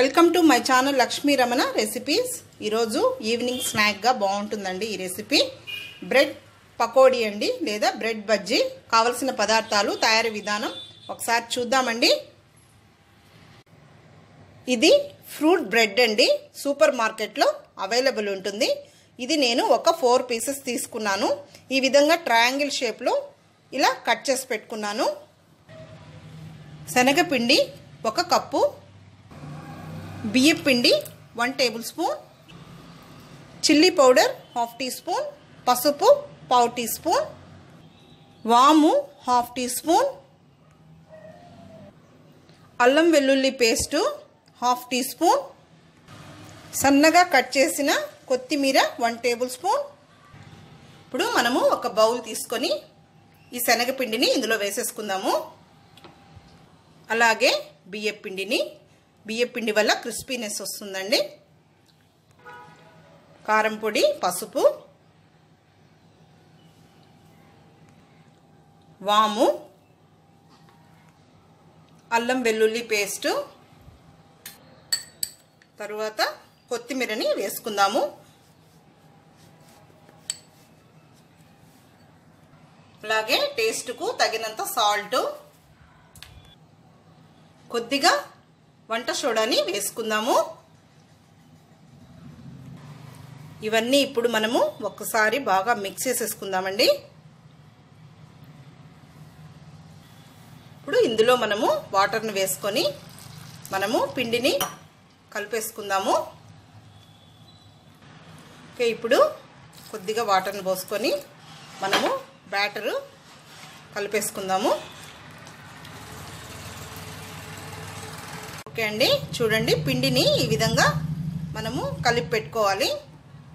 Welcome to my channel Lakshmi Ramana recipes. ఈరోజు evening స్నాక్గా బాగుంటుందండి ఈ రెసిపీ. బ్రెడ్ పకోడీ అండి లేదా బ్రెడ్ బజ్జీ. కావలసిన పదార్థాలు తయారీ విధానం ఒకసారి చూద్దామండి. ఇది ఫ్రూట్ బ్రెడ్ అండి సూపర్ మార్కెట్లో అవైలబుల్ ఉంటుంది. ఇది నేను ఒక ఫోర్ పీసెస్ తీసుకున్నాను. ఈ విధంగా ట్రయాంగిల్ షేప్లో ఇలా కట్ చేసి పెట్టుకున్నాను. శనగపిండి ఒక కప్పు బియ్యం పిండి one tablespoon chilli powder half teaspoon పసుపు పావు టీ స్పూన్ వాము హాఫ్ టీ స్పూన్ అల్లం వెల్లుల్లి పేస్టు హాఫ్ టీ స్పూన్ సన్నగా కట్ చేసిన కొత్తిమీర వన్ టేబుల్ స్పూన్. ఇప్పుడు మనము ఒక బౌల్ తీసుకొని ఈ శనగపిండిని ఇందులో వేసేసుకుందాము. అలాగే బియ్యపిండిని బియ్యం పిండి వల్ల క్రిస్పీనెస్ వస్తుందండి. కారం పొడి పసుపు వాము అల్లం వెల్లుల్లి పేస్టు తరువాత కొత్తిమీరని వేసుకుందాము. అలాగే టేస్ట్కు తగినంత సాల్ట్. కొద్దిగా వంట సోడాని వేసుకుందాము. ఇవన్నీ ఇప్పుడు మనము ఒక్కసారి బాగా మిక్స్ చేసేసుకుందామండి. ఇప్పుడు ఇందులో మనము వాటర్ని వేసుకొని మనము పిండిని కలిపేసుకుందాము. ఓకే ఇప్పుడు కొద్దిగా వాటర్ని పోసుకొని మనము బ్యాటరు కలిపేసుకుందాము. ఓకే అండి. చూడండి పిండిని ఈ విధంగా మనము కలిపి పెట్టుకోవాలి.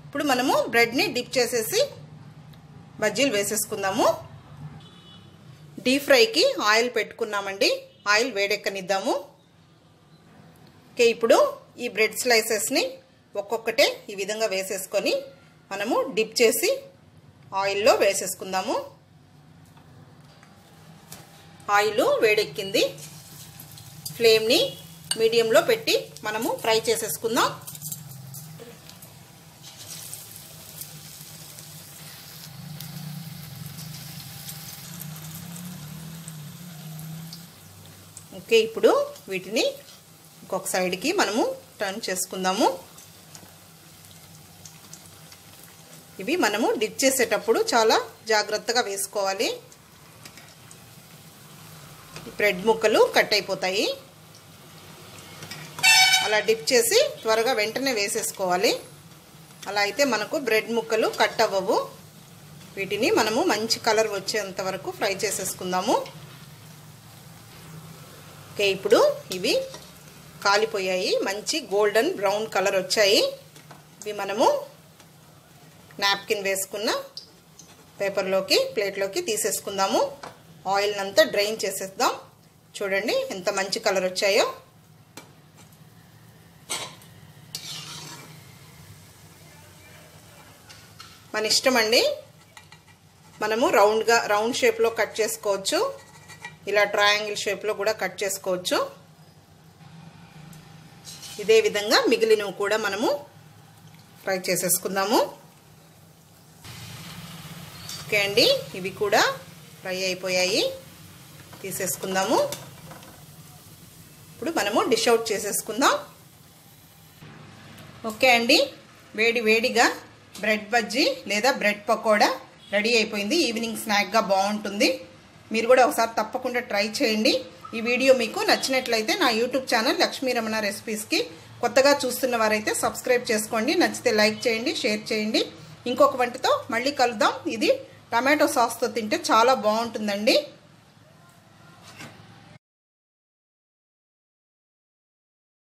ఇప్పుడు మనము బ్రెడ్ని డిప్ చేసేసి బజ్జీలు వేసేసుకుందాము. డీప్ ఫ్రైకి ఆయిల్ పెట్టుకున్నామండి. ఆయిల్ వేడెక్కనిద్దాము. ఓకే ఇప్పుడు ఈ బ్రెడ్ స్లైసెస్ని ఒక్కొక్కటే ఈ విధంగా వేసేసుకొని మనము డిప్ చేసి ఆయిల్లో వేసేసుకుందాము. ఆయిల్ వేడెక్కింది. ఫ్లేమ్ని మీడియంలో పెట్టి మనము ఫ్రై చేసేసుకుందాం. ఓకే ఇప్పుడు వీటిని ఇంకొక సైడ్కి మనము టర్న్ చేసుకుందాము. ఇవి మనము డిప్ చేసేటప్పుడు చాలా జాగ్రత్తగా వేసుకోవాలి. బ్రెడ్ ముక్కలు కట్ అయిపోతాయి. అలా డిప్ చేసి త్వరగా వెంటనే వేసేసుకోవాలి. అలా అయితే మనకు బ్రెడ్ ముక్కలు కట్ అవ్వవు. వీటిని మనము మంచి కలర్ వచ్చేంత వరకు ఫ్రై చేసేసుకుందాము. ఓకే ఇప్పుడు ఇవి కాలిపోయాయి. మంచి గోల్డెన్ బ్రౌన్ కలర్ వచ్చాయి. ఇవి మనము నాప్కిన్ వేసుకున్న పేపర్లోకి ప్లేట్లోకి తీసేసుకుందాము. ఆయిల్ అంతా డ్రైన్ చేసేద్దాం. చూడండి ఎంత మంచి కలర్ వచ్చాయో. మన ఇష్టం అండి. మనము రౌండ్గా రౌండ్ షేప్లో కట్ చేసుకోవచ్చు. ఇలా ట్రయాంగిల్ షేప్లో కూడా కట్ చేసుకోవచ్చు. ఇదే విధంగా మిగిలినవి కూడా మనము ఫ్రై చేసేసుకుందాము. ఓకే అండి. ఇవి కూడా ఫ్రై అయిపోయాయి. తీసేసుకుందాము. ఇప్పుడు మనము డిష్ అవుట్ చేసేసుకుందాం. ఓకే అండి. వేడి వేడిగా బ్రెడ్ బజ్జీ లేదా బ్రెడ్ పకోడా రెడీ అయిపోయింది. ఈవినింగ్ స్నాక్గా బాగుంటుంది. మీరు కూడా ఒకసారి తప్పకుండా ట్రై చేయండి. ఈ వీడియో మీకు నచ్చినట్లయితే నా యూట్యూబ్ ఛానల్ లక్ష్మీ రమణ రెసిపీస్కి కొత్తగా చూస్తున్న వారైతే సబ్స్క్రైబ్ చేసుకోండి. నచ్చితే లైక్ చేయండి షేర్ చేయండి. ఇంకొక వంటతో మళ్ళీ కలుద్దాం. ఇది టమాటో సాస్తో తింటే చాలా బాగుంటుందండి.